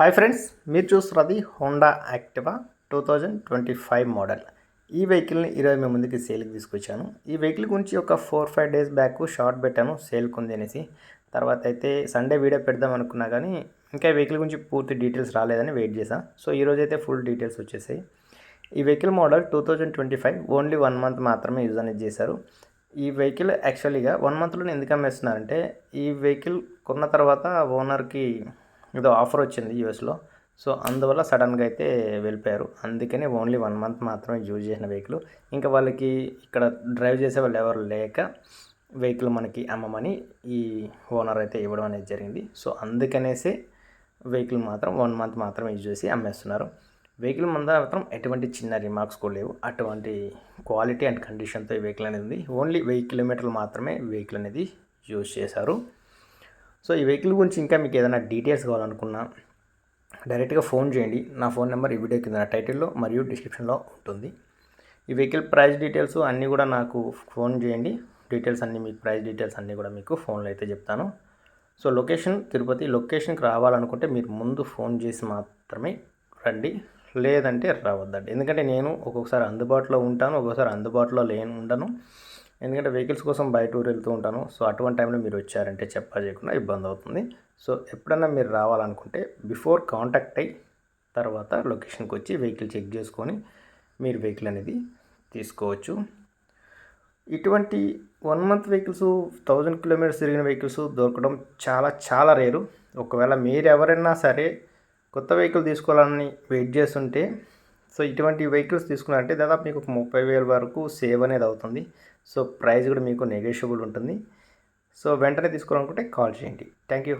Hi friends మీరు చూస్తున్నది Honda Activa two thousand twenty five model. ఈ వెహికల్ని ఈరోజు మేము ముందుకి సేల్కి తీసుకొచ్చాను. ఈ వెహికల్ గురించి ఒక four five days back short పెట్టాను సేల్కి ఉంది అనేసి. తర్వాత అయితే సండే వీడియో పెడదాం అనుకున్నా కానీ ఇంకా వెహికల్ గురించి పూర్తి డీటెయిల్స్ రాలేదని వెయిట్ చేశాను సో ఈరోజు అయితే ఫుల్ డీటెయిల్స్ వచ్చేసాయి. ఈ vehicle model two thousand twenty five only one month మాత్రమే యూజ్ అనేది చేశారు. ఈ వెహికల్ యాక్చువల్గా వన్ మంత్లో ఎందుకు అమ్మేస్తున్నారంటే ఈ వెహికల్ కొన్న తర్వాత ఓనర్కి ఏదో ఆఫర్ వచ్చింది యూఎస్లో. సో అందువల్ల సడన్గా అయితే వెళ్ళిపోయారు. అందుకని ఓన్లీ వన్ మంత్ మాత్రమే యూజ్ చేసిన వెహికల్. ఇంకా వాళ్ళకి ఇక్కడ డ్రైవ్ చేసే వాళ్ళు ఎవరు లేక వెహికల్ మనకి అమ్మమని ఈ ఓనర్ అయితే ఇవ్వడం అనేది జరిగింది. సో అందుకనేసి వెహికల్ మాత్రం వన్ మంత్ మాత్రం యూజ్ చేసి అమ్మేస్తున్నారు. వెహికల్ ముందు మాత్రం ఎటువంటి చిన్న రిమార్క్స్ కూడా లేవు. అటువంటి క్వాలిటీ అండ్ కండిషన్తో ఈ వెహికల్ అనేది ఉంది. ఓన్లీ వెయ్యి కిలోమీటర్లు మాత్రమే వెహికల్ అనేది యూజ్ చేశారు. సో ఈ వెహికల్ గురించి ఇంకా మీకు ఏదైనా డీటెయిల్స్ కావాలనుకున్నా డైరెక్ట్గా ఫోన్ చేయండి. నా ఫోన్ నెంబర్ ఈ వీడియో కింద టైటిల్లో మరియు డిస్క్రిప్షన్లో ఉంటుంది. ఈ వెహికల్ ప్రైస్ డీటెయిల్స్ అన్నీ కూడా నాకు ఫోన్ చేయండి. డీటెయిల్స్ అన్నీ మీకు ప్రైస్ డీటెయిల్స్ అన్నీ కూడా మీకు ఫోన్లో అయితే చెప్తాను. సో లొకేషన్ తిరుపతి లొకేషన్కి రావాలనుకుంటే మీరు ముందు ఫోన్ చేసి మాత్రమే రండి. లేదంటే రావద్దండి. ఎందుకంటే నేను ఒక్కొక్కసారి అందుబాటులో ఉంటాను ఒక్కొక్కసారి అందుబాటులో లేని ఉండను. ఎందుకంటే వెహికల్స్ కోసం బయట ఊరు వెళ్తూ ఉంటాను. సో అటువంటి టైంలో మీరు వచ్చారంటే చెప్పా చేయకుండా ఇబ్బంది అవుతుంది. సో ఎప్పుడన్నా మీరు రావాలనుకుంటే బిఫోర్ కాంటాక్ట్ అయ్యి తర్వాత లొకేషన్కి వచ్చి వెహికల్ చెక్ చేసుకొని మీరు వెహికల్ అనేది తీసుకోవచ్చు. ఇటువంటి one month vehicles thousand kilometres తిరిగిన వెహికల్స్ దొరకడం చాలా చాలా రేరు. ఒకవేళ మీరు ఎవరైనా సరే కొత్త వెహికల్ తీసుకోవాలని వెయిట్ చేస్తుంటే సో ఇటువంటి వెహికల్స్ తీసుకున్నారంటే దాదాపు మీకు ఒక ముప్పై వేల వరకు సేవ్ అనేది అవుతుంది. సో ప్రైస్ కూడా మీకు నెగోషియబుల్ ఉంటుంది. సో వెంటనే తీసుకోవాలనుకుంటే కాల్ చేయండి. Thank you